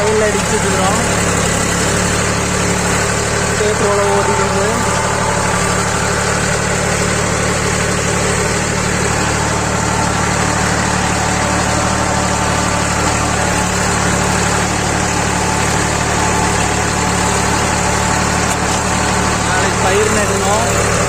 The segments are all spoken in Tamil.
நம்ம வயல் வயலில் அடிச்சுட்டு இருக்கிறோம் பேட்ரோல ஓடிட்டு பயிர் நடணும்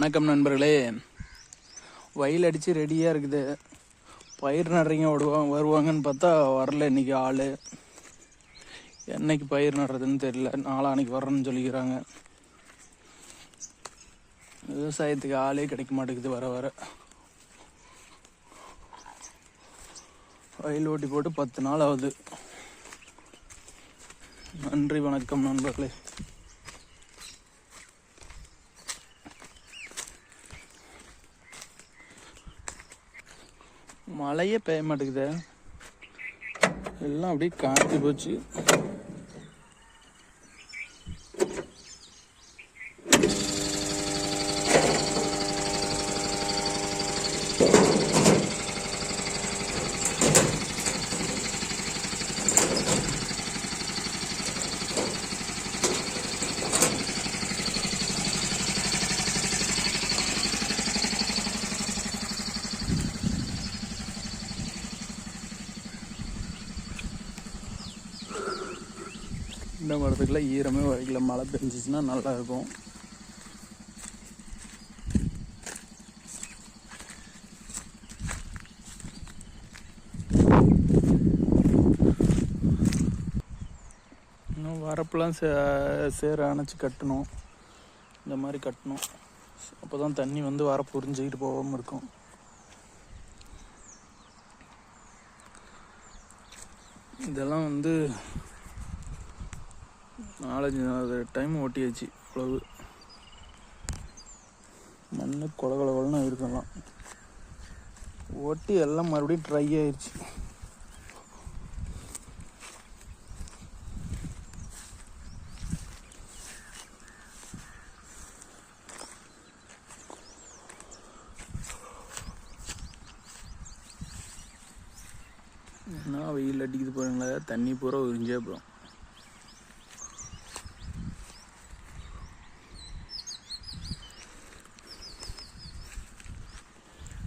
வணக்கம் நண்பர்களே. வயல் அடித்து ரெடியாக இருக்குது. பயிர் நடுறீங்க விடுவாங்க வருவாங்கன்னு பார்த்தா வரல இன்னைக்கு ஆள். என்னைக்கு பயிர் நடுறதுன்னு தெரியல. நாளான்னைக்கு வரேன்னு சொல்லிக்கிறாங்க. விவசாயத்துக்கு ஆளே கிடைக்க மாட்டேங்குது வர வர. வயல் ஓட்டி போட்டு பத்து நாள் ஆகுது. நன்றி வணக்கம் நண்பர்களே. மழையே பெய்ய மாட்டேங்குதே. எல்லாம் அப்படியே காஞ்சி போச்சு. இந்த மரத்துக்குள்ள ஈரமே வரைக்கல மழை பெஞ்சிச்சுன்னா நல்லா இருக்கும். இன்னும் வரப்புலாம் சே சேர அணைச்சி கட்டணும். இந்த மாதிரி கட்டணும். அப்போ தான் தண்ணி வந்து வர புரிஞ்சுக்கிட்டு போகாமல் இருக்கும். இதெல்லாம் வந்து நாலஞ்சு டைம் ஓட்டியாச்சு அவ்வளவு மண் கொல கொல கொலன்னு இருக்கலாம் ஓட்டி எல்லாம் மறுபடியும் ட்ரை ஆயிடுச்சு என்ன வெயில் அடிக்குது பாருங்களேன் தண்ணி பூரா உறிஞ்சே போகிறோம்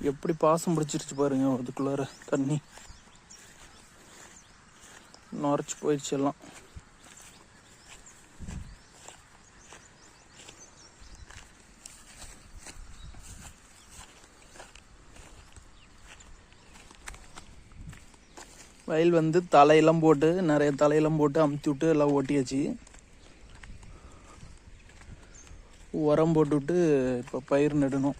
எப்படி பாசம் பிடிச்சிருச்சு பாருங்க அதுக்குள்ளார தண்ணி. நுரைச்சி போயிடுச்சு எல்லாம். வயல் வந்து தலையெல்லாம் போட்டு நிறைய தலையெல்லாம் போட்டு அமுத்தி விட்டு எல்லாம் ஓட்டியாச்சு. உரம் போட்டுவிட்டு இப்போ பயிர் நடணும்.